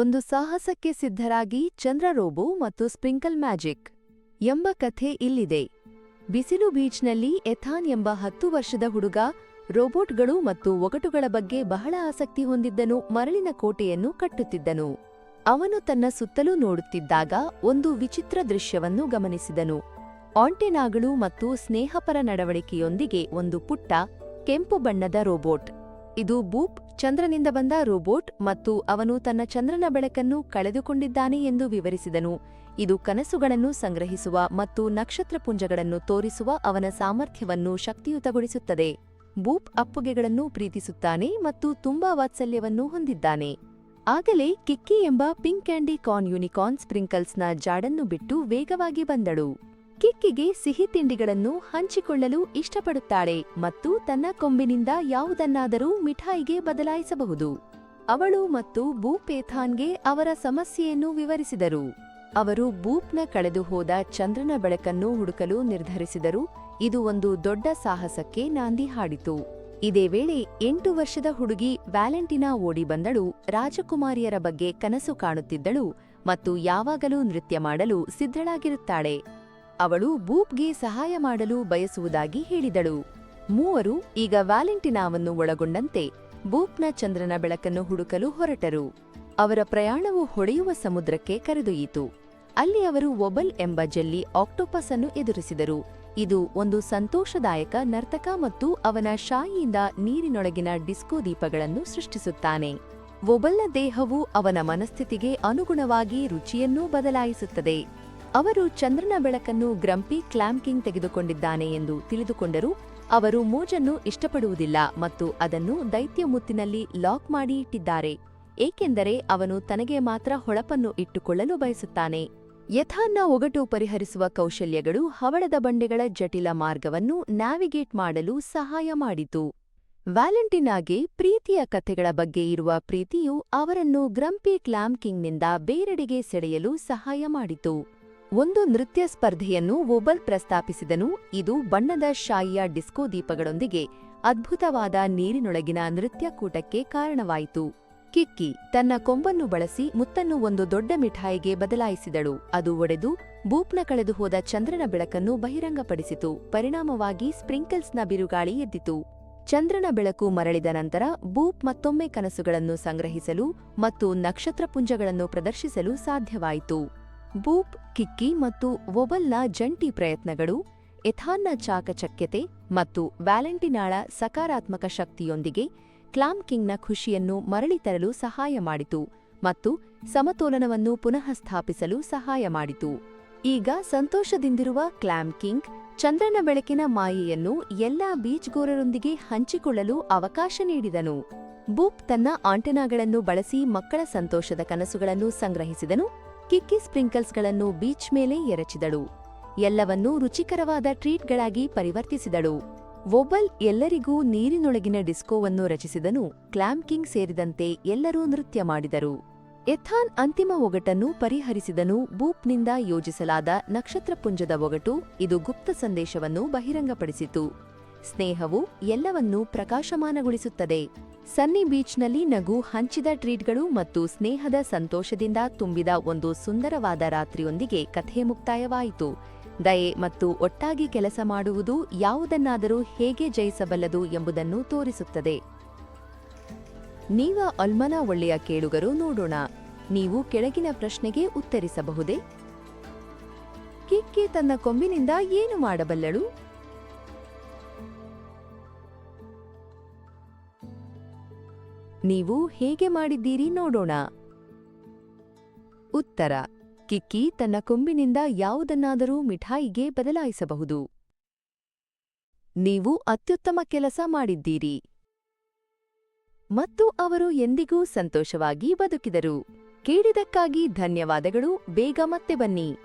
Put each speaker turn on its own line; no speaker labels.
ಒಂದು ಸಾಹಸಕ್ಕೆ ಸಿದ್ಧರಾಗಿ ಚಂದ್ರ ರೋಬೋ ಮತ್ತು ಸ್ಪ್ರಿಂಕಲ್ ಮ್ಯಾಜಿಕ್ ಎಂಬ ಕಥೆ ಇಲ್ಲಿದೆ. ಬಿಸಿಲು ಬೀಚ್ನಲ್ಲಿ ಎಥಾನ್ ಎಂಬ ಹತ್ತು ವರ್ಷದ ಹುಡುಗ, ರೋಬೋಟ್ಗಳು ಮತ್ತು ಒಗಟುಗಳ ಬಗ್ಗೆ ಬಹಳ ಆಸಕ್ತಿ ಹೊಂದಿದ್ದನು, ಮರಳಿನ ಕೋಟೆಯನ್ನು ಕಟ್ಟುತ್ತಿದ್ದನು. ಅವನು ತನ್ನ ಸುತ್ತಲೂ ನೋಡುತ್ತಿದ್ದಾಗ ಒಂದು ವಿಚಿತ್ರ ದೃಶ್ಯವನ್ನು ಗಮನಿಸಿದನು. ಆಂಟೆನಾಗಳು ಮತ್ತು ಸ್ನೇಹಪರ ನಡವಳಿಕೆಯೊಂದಿಗೆ ಒಂದು ಪುಟ್ಟ, ಕೆಂಪು ಬಣ್ಣದ ರೋಬೋಟ್. ಇದು ಬೂಪ್ ಚಂದ್ರನಿಂದ ಬಂದ ರೋಬೋಟ್ ಮತ್ತು ಅವನು ತನ್ನ ಚಂದ್ರನ ಬೆಳಕನ್ನು ಕಳೆದುಕೊಂಡಿದ್ದಾನೆ ಎಂದು ವಿವರಿಸಿದನು. ಇದು ಕನಸುಗಳನ್ನು ಸಂಗ್ರಹಿಸುವ ಮತ್ತು ನಕ್ಷತ್ರಪುಂಜಗಳನ್ನು ತೋರಿಸುವ ಅವನ ಸಾಮರ್ಥ್ಯವನ್ನು ಶಕ್ತಿಯುತಗೊಳಿಸುತ್ತದೆ. ಬೂಪ್ ಅಪ್ಪುಗೆಗಳನ್ನು ಪ್ರೀತಿಸುತ್ತಾನೆ ಮತ್ತು ತುಂಬಾ ವಾತ್ಸಲ್ಯವನ್ನು ಹೊಂದಿದ್ದಾನೆ. ಆಗಲೇ ಕಿಕ್ಕಿ ಎಂಬ ಪಿಂಕ್ ಕ್ಯಾಂಡಿ ಕಾರ್ನ್ ಯುನಿಕಾರ್ನ್ ಸ್ಪ್ರಿಂಕಲ್ಸ್ನ ಜಾಡನ್ನು ಬಿಟ್ಟು ವೇಗವಾಗಿ ಬಂದಳು. ಕಿಕ್ಕಿಗೆ ಸಿಹಿ ತಿಂಡಿಗಳನ್ನು ಹಂಚಿಕೊಳ್ಳಲು ಇಷ್ಟಪಡುತ್ತಾಳೆ ಮತ್ತು ತನ್ನ ಕೊಂಬಿನಿಂದ ಯಾವುದನ್ನಾದರೂ ಮಿಠಾಯಿಗೆ ಬದಲಾಯಿಸಬಹುದು. ಅವಳು ಮತ್ತು ಬೂಪೇಥಾನ್ಗೆ ಅವರ ಸಮಸ್ಯೆಯನ್ನು ವಿವರಿಸಿದರು. ಅವರು ಬೂಪ್ನ ಕಳೆದುಹೋದ ಚಂದ್ರನ ಬೆಳಕನ್ನು ಹುಡುಕಲು ನಿರ್ಧರಿಸಿದರು. ಇದು ಒಂದು ದೊಡ್ಡ ಸಾಹಸಕ್ಕೆ ನಾಂದಿ ಹಾಡಿತು. ಇದೇ ವೇಳೆ ಎಂಟು ವರ್ಷದ ಹುಡುಗಿ ವ್ಯಾಲೆಂಟಿನಾ ಓಡಿ ಬಂದಳು. ರಾಜಕುಮಾರಿಯರ ಬಗ್ಗೆ ಕನಸು ಕಾಣುತ್ತಿದ್ದಳು ಮತ್ತು ಯಾವಾಗಲೂ ನೃತ್ಯ ಮಾಡಲು ಸಿದ್ಧಳಾಗಿರುತ್ತಾಳೆ. ಅವಳು ಬೂಪ್ಗೆ ಸಹಾಯ ಮಾಡಲು ಬಯಸುವುದಾಗಿ ಹೇಳಿದಳು. ಮೂವರು ಈಗ ವ್ಯಾಲೆಂಟಿನಾವನ್ನು ಒಳಗೊಂಡಂತೆ ಬೂಪ್ನ ಚಂದ್ರನ ಬೆಳಕನ್ನು ಹುಡುಕಲು ಹೊರಟರು. ಅವರ ಪ್ರಯಾಣವು ಹೊಳೆಯುವ ಸಮುದ್ರಕ್ಕೆ ಕರೆದೊಯ್ಯಿತು. ಅಲ್ಲಿ ಅವರು ಒಬಲ್ ಎಂಬ ಜೆಲ್ಲಿ ಆಕ್ಟೋಪಸ್ ಅನ್ನು ಎದುರಿಸಿದರು. ಇದು ಒಂದು ಸಂತೋಷದಾಯಕ ನರ್ತಕ ಮತ್ತು ಅವನ ಶಾಯಿಯಿಂದ ನೀರಿನೊಳಗಿನ ಡಿಸ್ಕೋ ದೀಪಗಳನ್ನು ಸೃಷ್ಟಿಸುತ್ತಾನೆ. ಒಬಲ್ನ ದೇಹವು ಅವನ ಮನಸ್ಥಿತಿಗೆ ಅನುಗುಣವಾಗಿ ರುಚಿಯನ್ನೂ ಬದಲಾಯಿಸುತ್ತದೆ. ಅವರು ಚಂದ್ರನ ಬೆಳಕನ್ನು ಗ್ರಂಪಿ ಕ್ಲಾಂಕಿಂಗ್ ತೆಗೆದುಕೊಂಡಿದ್ದಾನೆ ಎಂದು ತಿಳಿದುಕೊಂಡರು ಅವರು ಮೋಜನ್ನು ಇಷ್ಟಪಡುವುದಿಲ್ಲ ಮತ್ತು ಅದನ್ನು ದೈತ್ಯ ಮುತ್ತಿನಲ್ಲಿ ಲಾಕ್ ಮಾಡಿ ಇಟ್ಟಿದ್ದಾರೆ, ಏಕೆಂದರೆ ಅವನು ತನಗೆ ಮಾತ್ರ ಹೊಳಪನ್ನು ಇಟ್ಟುಕೊಳ್ಳಲು ಬಯಸುತ್ತಾನೆ. ಯಥಾನ್ನ ಒಗಟು ಪರಿಹರಿಸುವ ಕೌಶಲ್ಯಗಳು ಹವಳದ ಬಂಡೆಗಳ ಜಟಿಲ ಮಾರ್ಗವನ್ನು ನ್ಯಾವಿಗೇಟ್ ಮಾಡಲು ಸಹಾಯ ಮಾಡಿತು. ವ್ಯಾಲೆಂಟಿನಾಗೆ ಪ್ರೀತಿಯ ಕಥೆಗಳ ಬಗ್ಗೆ ಇರುವ ಪ್ರೀತಿಯು ಅವರನ್ನು ಗ್ರಂಪಿ ಕ್ಲಾಂಕಿಂಗ್ನಿಂದ ಬೇರೆಡೆಗೆ ಸೆಳೆಯಲು ಸಹಾಯ ಮಾಡಿತು. ಒಂದು ನೃತ್ಯ ಸ್ಪರ್ಧೆಯನ್ನು ಒಬಲ್ ಪ್ರಸ್ತಾಪಿಸಿದನು. ಇದು ಬಣ್ಣದ ಶಾಯಿಯ ಡಿಸ್ಕೋ ದೀಪಗಳೊಂದಿಗೆ ಅದ್ಭುತವಾದ ನೀರಿನೊಳಗಿನ ನೃತ್ಯಕೂಟಕ್ಕೆ ಕಾರಣವಾಯಿತು. ಕಿಕ್ಕಿ ತನ್ನ ಕೊಂಬನ್ನು ಬಳಸಿ ಮುತ್ತನ್ನು ಒಂದು ದೊಡ್ಡ ಮಿಠಾಯಿಗೆ ಬದಲಾಯಿಸಿದಳು. ಅದು ಒಡೆದು ಬೂಪ್ನ ಕಳೆದು ಹೋದ ಚಂದ್ರನ ಬೆಳಕನ್ನು ಬಹಿರಂಗಪಡಿಸಿತು. ಪರಿಣಾಮವಾಗಿ ಸ್ಪ್ರಿಂಕಲ್ಸ್ನ ಬಿರುಗಾಳಿ ಎದ್ದಿತು. ಚಂದ್ರನ ಬೆಳಕು ಮರಳಿದ ನಂತರ ಬೂಪ್ ಮತ್ತೊಮ್ಮೆ ಕನಸುಗಳನ್ನು ಸಂಗ್ರಹಿಸಲು ಮತ್ತು ನಕ್ಷತ್ರಪುಂಜಗಳನ್ನು ಪ್ರದರ್ಶಿಸಲು ಸಾಧ್ಯವಾಯಿತು. ಬೂಪ್, ಕಿಕ್ಕಿ ಮತ್ತು ಒಬಲ್ನ ಜಂಟಿ ಪ್ರಯತ್ನಗಳು, ಎಥಾನ್ನ ಚಾಕಚಕ್ಯತೆ ಮತ್ತು ವ್ಯಾಲೆಂಟಿನಾಳ ಸಕಾರಾತ್ಮಕ ಶಕ್ತಿಯೊಂದಿಗೆ ಕ್ಲಾಮ್ಕಿಂಗ್ನ ಖುಷಿಯನ್ನು ಮರಳಿ ತರಲು ಸಹಾಯ ಮಾಡಿತು ಮತ್ತು ಸಮತೋಲನವನ್ನು ಪುನಃ ಸ್ಥಾಪಿಸಲು ಸಹಾಯ ಮಾಡಿತು. ಈಗ ಸಂತೋಷದಿಂದಿರುವ ಕ್ಲಾಮ್ಕಿಂಗ್ ಚಂದ್ರನ ಬೆಳಕಿನ ಮಾಯೆಯನ್ನು ಎಲ್ಲಾ ಬೀಚ್ಗೋರರೊಂದಿಗೆ ಹಂಚಿಕೊಳ್ಳಲು ಅವಕಾಶ ನೀಡಿದನು. ಬೂಪ್ ತನ್ನ ಆಂಟೆನಾಗಳನ್ನು ಬಳಸಿ ಮಕ್ಕಳ ಸಂತೋಷದ ಕನಸುಗಳನ್ನು ಸಂಗ್ರಹಿಸಿದನು. ಕಿಕ್ಕಿ ಸ್ಪ್ರಿಂಕಲ್ಸ್ಗಳನ್ನು ಬೀಚ್ ಮೇಲೆ ಎರಚಿದಳು. ಎಲ್ಲವನ್ನೂ ರುಚಿಕರವಾದ ಟ್ರೀಟ್ಗಳಾಗಿ ಪರಿವರ್ತಿಸಿದಳು. ಒಬಲ್ ಎಲ್ಲರಿಗೂ ನೀರಿನೊಳಗಿನ ಡಿಸ್ಕೋವನ್ನು ರಚಿಸಿದನು. ಕ್ಲಾಮ್ ಕಿಂಗ್ ಸೇರಿದಂತೆ ಎಲ್ಲರೂ ನೃತ್ಯ ಮಾಡಿದರು. ಎಥಾನ್ ಅಂತಿಮ ಒಗಟನ್ನು ಪರಿಹರಿಸಿದನು. ಬೂಪ್ನಿಂದ ಯೋಜಿಸಲಾದ ನಕ್ಷತ್ರಪುಂಜದ ಒಗಟು ಇದು ಗುಪ್ತ ಸಂದೇಶವನ್ನು ಬಹಿರಂಗಪಡಿಸಿತು. ಸ್ನೇಹವು ಎಲ್ಲವನ್ನೂ ಪ್ರಕಾಶಮಾನಗೊಳಿಸುತ್ತದೆ. ಸನ್ನಿ ಬೀಚ್ನಲ್ಲಿ ನಗು ಹಂಚಿದ ಟ್ರೀಟ್ಗಳು ಮತ್ತು ಸ್ನೇಹದ ಸಂತೋಷದಿಂದ ತುಂಬಿದ ಒಂದು ಸುಂದರವಾದ ರಾತ್ರಿಯೊಂದಿಗೆ ಕಥೆ ಮುಕ್ತಾಯವಾಯಿತು. ದಯೆ ಮತ್ತು ಒಟ್ಟಾಗಿ ಕೆಲಸ ಮಾಡುವುದು ಯಾವುದನ್ನಾದರೂ ಹೇಗೆ ಜಯಿಸಬಲ್ಲದು ಎಂಬುದನ್ನು ತೋರಿಸುತ್ತದೆ. ನೀವ ಅಲ್ಮನ ಒಳ್ಳೆಯ ಕೇಳುಗರು ನೋಡೋಣ. ನೀವು ಕೆಳಗಿನ ಪ್ರಶ್ನೆಗೆ ಉತ್ತರಿಸಬಹುದೇ? ಕಿಕ್ಕೆ ತನ್ನ ಕೊಂಬಿನಿಂದ ಏನು ಮಾಡಬಲ್ಲಳು? ನೀವು ಹೇಗೆ ಮಾಡಿದ್ದೀರಿ ನೋಡೋಣ. ಉತ್ತರ, ಕಿಕ್ಕಿ ತನ್ನ ಕೊಂಬಿನಿಂದ ಯಾವುದನ್ನಾದರೂ ಮಿಠಾಯಿಗೆ ಬದಲಾಯಿಸಬಹುದು. ನೀವು ಅತ್ಯುತ್ತಮ ಕೆಲಸ ಮಾಡಿದ್ದೀರಿ. ಮತ್ತು ಅವರು ಎಂದಿಗೂ ಸಂತೋಷವಾಗಿ ಬದುಕಿದರು. ಕೇಳಿದಕ್ಕಾಗಿ ಧನ್ಯವಾದಗಳು, ಬೇಗ ಮತ್ತೆ ಬನ್ನಿ.